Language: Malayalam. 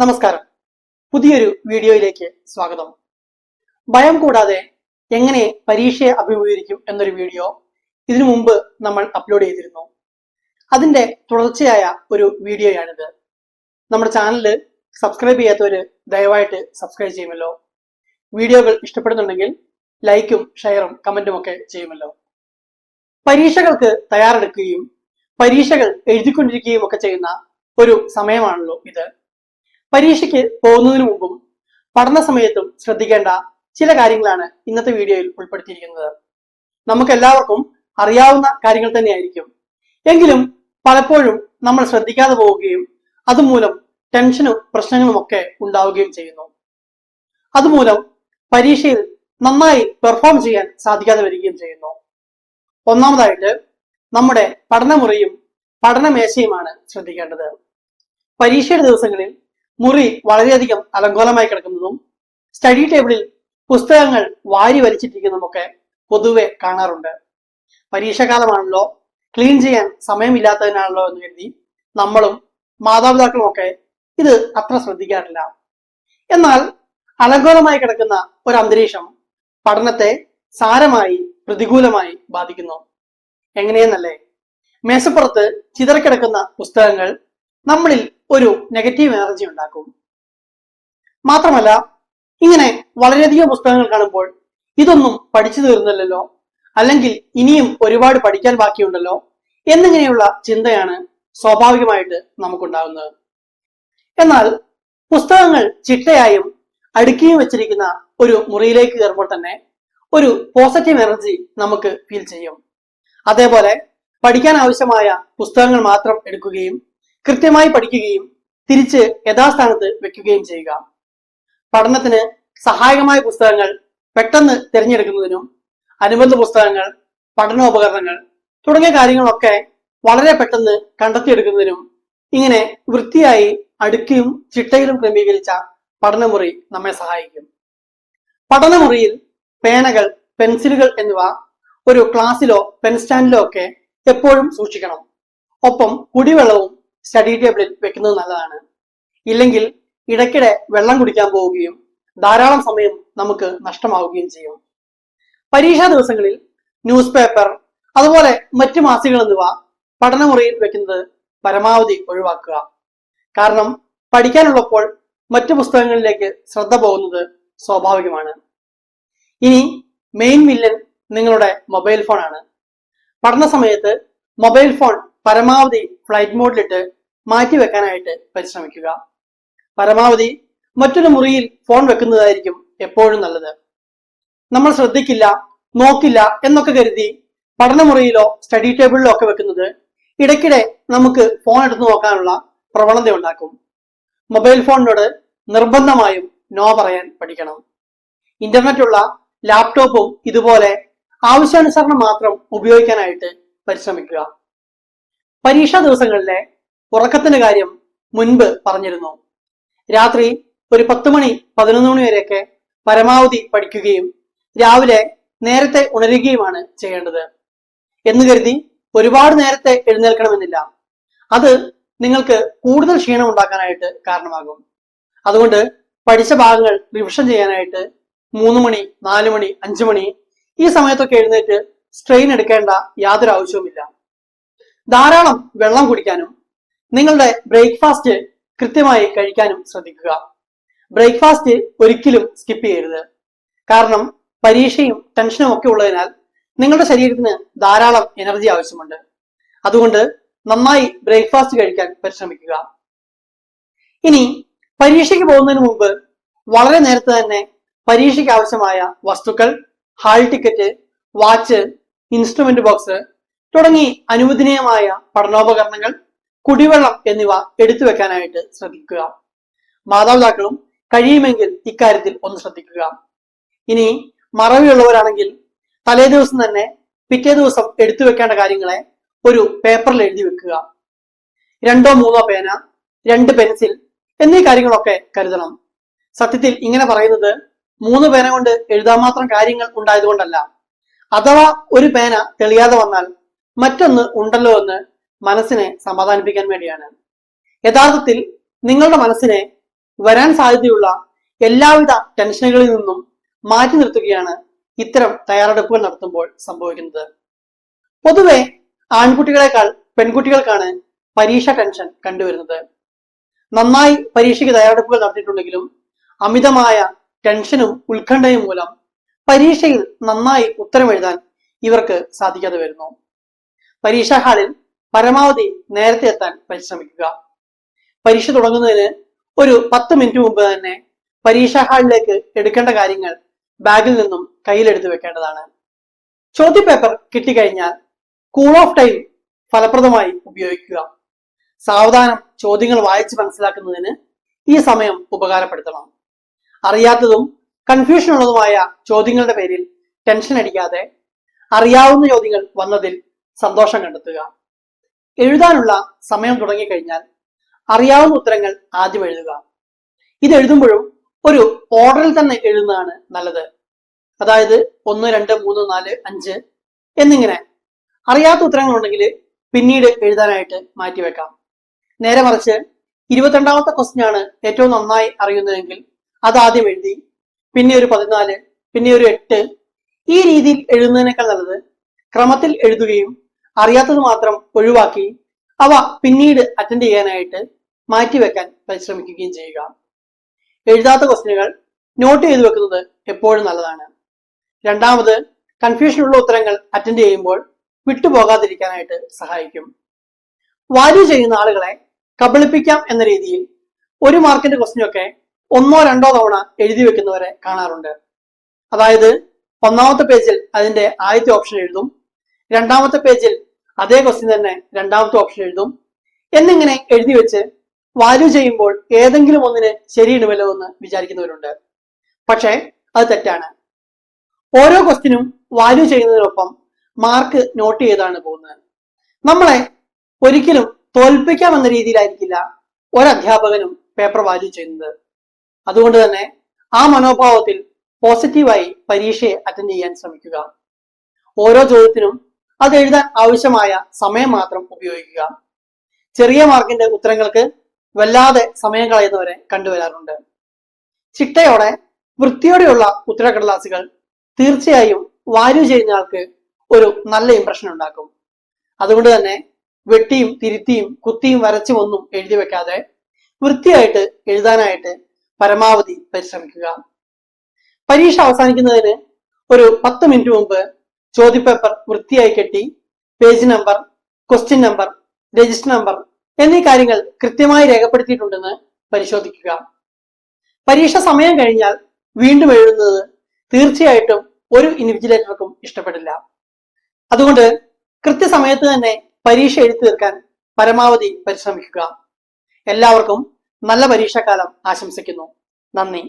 നമസ്കാരം. പുതിയൊരു വീഡിയോയിലേക്ക് സ്വാഗതം. ഭയം കൂടാതെ എങ്ങനെ പരീക്ഷയെ അഭിമുഖീകരിക്കും എന്നൊരു വീഡിയോ ഇതിനു മുമ്പ് നമ്മൾ അപ്ലോഡ് ചെയ്തിരുന്നു. അതിന്റെ തുടർച്ചയായ ഒരു വീഡിയോയാണിത്. നമ്മുടെ ചാനൽ സബ്സ്ക്രൈബ് ചെയ്യാത്തവര് ദയവായിട്ട് സബ്സ്ക്രൈബ് ചെയ്യുമല്ലോ. വീഡിയോകൾ ഇഷ്ടപ്പെടുന്നുണ്ടെങ്കിൽ ലൈക്കും ഷെയറും കമന്റും ഒക്കെ ചെയ്യുമല്ലോ. പരീക്ഷകൾക്ക് തയ്യാറെടുക്കുകയും പരീക്ഷകൾ എഴുതിക്കൊണ്ടിരിക്കുകയും ഒക്കെ ചെയ്യുന്ന ഒരു സമയമാണല്ലോ ഇത്. പരീക്ഷയ്ക്ക് പോകുന്നതിന് മുമ്പും പഠന സമയത്തും ശ്രദ്ധിക്കേണ്ട ചില കാര്യങ്ങളാണ് ഇന്നത്തെ വീഡിയോയിൽ ഉൾപ്പെടുത്തിയിരിക്കുന്നത്. നമുക്ക് എല്ലാവർക്കും അറിയാവുന്ന കാര്യങ്ങൾ തന്നെയായിരിക്കും. എങ്കിലും പലപ്പോഴും നമ്മൾ ശ്രദ്ധിക്കാതെ പോവുകയും അതുമൂലം ടെൻഷനും പ്രശ്നങ്ങളും ഒക്കെ ഉണ്ടാവുകയും ചെയ്യുന്നു. അതുമൂലം പരീക്ഷയിൽ നന്നായി പെർഫോം ചെയ്യാൻ സാധിക്കാതെ വരികയും ചെയ്യുന്നു. ഒന്നാമതായിട്ട് നമ്മുടെ പഠനമുറിയും പഠനമേശയുമാണ് ശ്രദ്ധിക്കേണ്ടത്. പരീക്ഷയുടെ ദിവസങ്ങളിൽ മുറി വളരെയധികം അലങ്കോലമായി കിടക്കുന്നതും സ്റ്റഡി ടേബിളിൽ പുസ്തകങ്ങൾ വാരി വലിച്ചിട്ടിരിക്കുന്നതുമൊക്കെ പൊതുവെ കാണാറുണ്ട്. പരീക്ഷാകാലമാണല്ലോ ക്ലീൻ ചെയ്യാൻ സമയമില്ലാത്തതിനാണല്ലോ എന്ന് കരുതി നമ്മളും മാതാപിതാക്കളുമൊക്കെ ഇത് അത്ര ശ്രദ്ധിക്കാറില്ല. എന്നാൽ അലങ്കോലമായി കിടക്കുന്ന ഒരു അന്തരീക്ഷം പഠനത്തെ സാരമായി പ്രതികൂലമായി ബാധിക്കുന്നു. എങ്ങനെയെന്നല്ലേ? മേശപ്പുറത്ത് ചിതറിക്കിടക്കുന്ന പുസ്തകങ്ങൾ നമ്മളിൽ ഒരു നെഗറ്റീവ് എനർജി ഉണ്ടാക്കും. മാത്രമല്ല ഇങ്ങനെ വളരെയധികം പുസ്തകങ്ങൾ കാണുമ്പോൾ ഇതൊന്നും പഠിച്ചു തീർന്നില്ലല്ലോ അല്ലെങ്കിൽ ഇനിയും ഒരുപാട് പഠിക്കാൻ ബാക്കിയുണ്ടല്ലോ എന്നിങ്ങനെയുള്ള ചിന്തയാണ് സ്വാഭാവികമായിട്ട് നമുക്കുണ്ടാകുന്നത് എന്നാൽ പുസ്തകങ്ങൾ ചിട്ടയായും അടുക്കിയും വെച്ചിരിക്കുന്ന ഒരു മുറിയിലേക്ക് കയറുമ്പോൾ തന്നെ ഒരു പോസിറ്റീവ് എനർജി നമുക്ക് ഫീൽ ചെയ്യും. അതേപോലെ പഠിക്കാൻ ആവശ്യമായ പുസ്തകങ്ങൾ മാത്രം എടുക്കുകയും കൃത്യമായി പഠിക്കുകയും തിരിച്ച് യഥാസ്ഥാനത്ത് വെക്കുകയും ചെയ്യുക. പഠനത്തിന് സഹായകമായ പുസ്തകങ്ങൾ പെട്ടെന്ന് തിരഞ്ഞെടുക്കുന്നതിനും അനുബന്ധ പുസ്തകങ്ങൾ പഠനോപകരണങ്ങൾ തുടങ്ങിയ കാര്യങ്ങളൊക്കെ വളരെ പെട്ടെന്ന് കണ്ടെത്തിയെടുക്കുന്നതിനും ഇങ്ങനെ വൃത്തിയായി അടുക്കിയും ചിട്ടയിലും ക്രമീകരിച്ച പഠനമുറി നമ്മെ സഹായിക്കും. പഠനമുറിയിൽ പേനകൾ പെൻസിലുകൾ എന്നിവ ഒരു ക്ലാസ്സിലോ പെൻ സ്റ്റാൻഡിലോ ഒക്കെ എപ്പോഴും സൂക്ഷിക്കണം. ഒപ്പം കുടിവെള്ളവും സ്റ്റഡി ടേബിളിൽ വെക്കുന്നത് നല്ലതാണ്. ഇല്ലെങ്കിൽ ഇടയ്ക്കിടെ വെള്ളം കുടിക്കാൻ പോവുകയും ധാരാളം സമയം നമുക്ക് നഷ്ടമാവുകയും ചെയ്യും. പരീക്ഷാ ദിവസങ്ങളിൽ ന്യൂസ് പേപ്പർ അതുപോലെ മറ്റു മാസികൾ എന്നിവ പഠനമുറിയിൽ വെക്കുന്നത് പരമാവധി ഒഴിവാക്കുക. കാരണം പഠിക്കാനുള്ളപ്പോൾ മറ്റു പുസ്തകങ്ങളിലേക്ക് ശ്രദ്ധ പോകുന്നത് സ്വാഭാവികമാണ്. ഇനി മെയിൻ വില്ലൻ നിങ്ങളുടെ മൊബൈൽ ഫോണാണ് പഠന സമയത്ത് മൊബൈൽ ഫോൺ പരമാവധി ഫ്ലൈറ്റ് മോഡിലിട്ട് മാറ്റി വെക്കാനായിട്ട് പരിശ്രമിക്കുക. പരമാവധി മറ്റൊരു മുറിയിൽ ഫോൺ വെക്കുന്നതായിരിക്കും എപ്പോഴും നല്ലത്. നമ്മൾ ശ്രദ്ധിക്കില്ല നോക്കില്ല എന്നൊക്കെ കരുതി പഠനമുറിയിലോ സ്റ്റഡി ടേബിളിലോ ഒക്കെ വെക്കുന്നത് ഇടയ്ക്കിടെ നമുക്ക് ഫോൺ എടുത്തു നോക്കാനുള്ള പ്രവണത ഉണ്ടാക്കും. മൊബൈൽ ഫോണിനോട് നിർബന്ധമായും നോ പറയാൻ പഠിക്കണം. ഇന്റർനെറ്റ് ഉള്ള ലാപ്ടോപ്പും ഇതുപോലെ ആവശ്യാനുസരണം മാത്രം ഉപയോഗിക്കാനായിട്ട് പരിശ്രമിക്കുക. പരീക്ഷാ ദിവസങ്ങളിലെ ഉറക്കത്തിന്റെ കാര്യം മുൻപ് പറഞ്ഞിരുന്നു. രാത്രി ഒരു പത്ത് മണി പതിനൊന്ന് മണി വരെയൊക്കെ പരമാവധി പഠിക്കുകയും രാവിലെ നേരത്തെ ഉണരുകയുമാണ് ചെയ്യേണ്ടത്. എന്ന് കരുതി ഒരുപാട് നേരത്തെ എഴുന്നേൽക്കണമെന്നില്ല. അത് നിങ്ങൾക്ക് കൂടുതൽ ക്ഷീണം ഉണ്ടാക്കാനായിട്ട് കാരണമാകും. അതുകൊണ്ട് പഠിച്ച ഭാഗങ്ങൾ റിവിഷൻ ചെയ്യാനായിട്ട് മൂന്ന് മണി നാല് മണി അഞ്ചു മണി ഈ സമയത്തൊക്കെ എഴുന്നേറ്റ് സ്ട്രെയിൻ എടുക്കേണ്ട യാതൊരു ആവശ്യവുമില്ല. ധാരാളം വെള്ളം കുടിക്കാനും നിങ്ങളുടെ ബ്രേക്ക്ഫാസ്റ്റ് കൃത്യമായി കഴിക്കാനും ശ്രദ്ധിക്കുക. ബ്രേക്ക്ഫാസ്റ്റ് ഒരിക്കലും സ്കിപ്പ് ചെയ്യരുത്. കാരണം പരീക്ഷയും ടെൻഷനും ഒക്കെ ഉള്ളതിനാൽ നിങ്ങളുടെ ശരീരത്തിന് ധാരാളം എനർജി ആവശ്യമുണ്ട്. അതുകൊണ്ട് നന്നായി ബ്രേക്ക്ഫാസ്റ്റ് കഴിക്കാൻ പരിശ്രമിക്കുക. ഇനി പരീക്ഷയ്ക്ക് പോകുന്നതിന് മുമ്പ് വളരെ നേരത്തെ തന്നെ പരീക്ഷയ്ക്ക് ആവശ്യമായ വസ്തുക്കൾ hall ticket watch instrument box തുടങ്ങി അനുവദനീയമായ പഠനോപകരണങ്ങൾ കുടിവെള്ളം എന്നിവ എടുത്തു വെക്കാനായിട്ട് ശ്രദ്ധിക്കുക. മാതാപിതാക്കളും കഴിയുമെങ്കിൽ ഇക്കാര്യത്തിൽ ഒന്ന് ശ്രദ്ധിക്കുക. ഇനി മറവിയുള്ളവരാണെങ്കിൽ തലേ ദിവസം തന്നെ പിറ്റേ ദിവസം എടുത്തു വെക്കേണ്ട കാര്യങ്ങളെ ഒരു പേപ്പറിൽ എഴുതി വെക്കുക. രണ്ടോ മൂന്നോ പേന രണ്ട് പെൻസിൽ എന്നീ കാര്യങ്ങളൊക്കെ കരുതണം. സത്യത്തിൽ ഇങ്ങനെ പറയുന്നത് മൂന്ന് പേന കൊണ്ട് എഴുതാൻ മാത്രം കാര്യങ്ങൾ ഉണ്ടായതുകൊണ്ടല്ല. അഥവാ ഒരു പേന തെളിയാതെ വന്നാൽ മറ്റൊന്ന് ഉണ്ടല്ലോ എന്ന് മനസ്സിനെ സമാധാനിപ്പിക്കാൻ വേണ്ടിയാണ്. യഥാർത്ഥത്തിൽ നിങ്ങളുടെ മനസ്സിനെ വരാൻ സാധ്യതയുള്ള എല്ലാവിധ ടെൻഷനുകളിൽ നിന്നും മാറ്റി നിർത്തുകയാണ് ഇത്തരം തയ്യാറെടുപ്പുകൾ നടത്തുമ്പോൾ സംഭവിക്കുന്നത്. പൊതുവെ ആൺകുട്ടികളെക്കാൾ പെൺകുട്ടികൾക്കാണ് പരീക്ഷ ടെൻഷൻ കണ്ടുവരുന്നത്. നന്നായി പരീക്ഷയ്ക്ക് തയ്യാറെടുപ്പുകൾ നടത്തിയിട്ടുണ്ടെങ്കിലും അമിതമായ ടെൻഷനും ഉത്കണ്ഠയും മൂലം പരീക്ഷയിൽ നന്നായി ഉത്തരം എഴുതാൻ ഇവർക്ക് സാധിക്കാതെ വരുന്നു. പരീക്ഷാ ഹാളിൽ പരമാവധി നേരത്തെ എത്താൻ പരിശ്രമിക്കുക. പരീക്ഷ തുടങ്ങുന്നതിന് ഒരു പത്ത് മിനിറ്റ് മുമ്പ് തന്നെ പരീക്ഷാ ഹാളിലേക്ക് എടുക്കേണ്ട കാര്യങ്ങൾ ബാഗിൽ നിന്നും കയ്യിലെടുത്ത് വെക്കേണ്ടതാണ്. ചോദ്യപേപ്പർ കിട്ടിക്കഴിഞ്ഞാൽ കൂൾ ഓഫ് ടൈം ഫലപ്രദമായി ഉപയോഗിക്കുക. സാവധാനം ചോദ്യങ്ങൾ വായിച്ച് മനസ്സിലാക്കുന്നതിന് ഈ സമയം ഉപകാരപ്പെടുത്തണം. അറിയാത്തതും കൺഫ്യൂഷൻ ഉള്ളതുമായ ചോദ്യങ്ങളുടെ പേരിൽ ടെൻഷൻ അടിക്കാതെ അറിയാവുന്ന ചോദ്യങ്ങൾ വന്നതിൽ സന്തോഷം കണ്ടെത്തുക. എഴുതാനുള്ള സമയം തുടങ്ങിക്കഴിഞ്ഞാൽ അറിയാവുന്ന ഉത്തരങ്ങൾ ആദ്യം എഴുതുക. ഇത് എഴുതുമ്പോഴും ഒരു ഓർഡറിൽ തന്നെ എഴുതുന്നതാണ് നല്ലത്. അതായത് ഒന്ന് രണ്ട് മൂന്ന് നാല് അഞ്ച് എന്നിങ്ങനെ. അറിയാത്ത ഉത്തരങ്ങൾ ഉത്തരങ്ങളുണ്ടെങ്കിൽ പിന്നീട് എഴുതാനായിട്ട് മാറ്റിവെക്കാം നേരെ മറിച്ച് ഇരുപത്തിരണ്ടാമത്തെ ക്വസ്റ്റ്യൻ ആണ് ഏറ്റവും നന്നായി അറിയുന്നതെങ്കിൽ അത് ആദ്യം എഴുതി പിന്നെ ഒരു പതിനാല് പിന്നെ ഒരു എട്ട്. ഈ രീതിയിൽ എഴുതുന്നതിനേക്കാൾ നല്ലത് ക്രമത്തിൽ എഴുതുകയും അറിയാത്തത് മാത്രം ഒഴിവാക്കി അവ പിന്നീട് അറ്റൻഡ് ചെയ്യാനായിട്ട് മാറ്റിവെക്കാൻ പരിശ്രമിക്കുകയും ചെയ്യുക. എഴുതാത്ത ക്വസ്റ്റ്യനുകൾ നോട്ട് ചെയ്തു വെക്കുന്നത് എപ്പോഴും നല്ലതാണ്. രണ്ടാമത് കൺഫ്യൂഷൻ ഉള്ള ഉത്തരങ്ങൾ അറ്റൻഡ് ചെയ്യുമ്പോൾ വിട്ടുപോകാതിരിക്കാനായിട്ട് സഹായിക്കും. വാല്യൂ ചെയ്യുന്ന ആളുകളെ കബളിപ്പിക്കാം എന്ന രീതിയിൽ ഒരു മാർക്കിന്റെ ക്വസ്റ്റ്യനൊക്കെ ഒന്നോ രണ്ടോ തവണ എഴുതി വെക്കുന്നവരെ കാണാറുണ്ട്. അതായത് ഒന്നാമത്തെ പേജിൽ അതിന്റെ ആദ്യത്തെ ഓപ്ഷൻ എഴുതും രണ്ടാമത്തെ പേജിൽ അതേ ക്വസ്റ്റ്യൻ തന്നെ രണ്ടാമത്തെ ഓപ്ഷൻ എഴുതും. എന്നിങ്ങനെ എഴുതി വെച്ച് വാല്യൂ ചെയ്യുമ്പോൾ ഏതെങ്കിലും ഒന്നിന് ശരിയിടുമല്ലോ എന്ന് വിചാരിക്കുന്നവരുണ്ട്. പക്ഷേ അത് തെറ്റാണ്. ഓരോ ക്വസ്റ്റിനും വാല്യൂ ചെയ്യുന്നതിനൊപ്പം മാർക്ക് നോട്ട് ചെയ്താണ് പോകുന്നത്. നമ്മളെ ഒരിക്കലും തോൽപ്പിക്കാമെന്ന രീതിയിലായിരിക്കില്ല ഒരധ്യാപകനും പേപ്പർ വാല്യൂ ചെയ്യുന്നത്. അതുകൊണ്ട് തന്നെ ആ മനോഭാവത്തിൽ പോസിറ്റീവായി പരീക്ഷയെ അറ്റൻഡ് ചെയ്യാൻ ശ്രമിക്കുക. ഓരോ ചോദ്യത്തിനും അത് എഴുതാൻ ആവശ്യമായ സമയം മാത്രം ഉപയോഗിക്കുക. ചെറിയ മാർക്കിന്റെ ഉത്തരങ്ങൾക്ക് വല്ലാതെ സമയം കളയുന്നവരെ കണ്ടുവരാറുണ്ട്. ചിട്ടയോടെ വൃത്തിയോടെയുള്ള ഉത്തരക്കടലാസുകൾ തീർച്ചയായും വാല്യൂ ചെയ്യുന്ന ആൾക്ക് ഒരു നല്ല ഇംപ്രഷൻ ഉണ്ടാക്കും. അതുകൊണ്ട് തന്നെ വെട്ടിയും തിരുത്തിയും കുത്തിയും വരച്ചും ഒന്നും എഴുതി വെക്കാതെ വൃത്തിയായിട്ട് എഴുതാനായിട്ട് പരമാവധി പരിശ്രമിക്കുക. പരീക്ഷ അവസാനിക്കുന്നതിന് ഒരു പത്ത് മിനിറ്റ് മുമ്പ് ചോദ്യപേപ്പർ വൃത്തിയായി കെട്ടി page number question number register number എന്നീ കാര്യങ്ങൾ കൃത്യമായി രേഖപ്പെടുത്തിയിട്ടുണ്ടെന്ന് പരിശോധിക്കുക. പരീക്ഷ സമയം കഴിഞ്ഞാൽ വീണ്ടും എഴുതുന്നത് തീർച്ചയായിട്ടും ഒരു ഇൻവിജിലേറ്റർക്കും ഇഷ്ടപ്പെടില്ല. അതുകൊണ്ട് കൃത്യസമയത്ത് തന്നെ പരീക്ഷ എഴുതി തീർക്കാൻ പരമാവധി പരിശ്രമിക്കുക. എല്ലാവർക്കും നല്ല പരീക്ഷാകാലം ആശംസിക്കുന്നു. നന്ദി.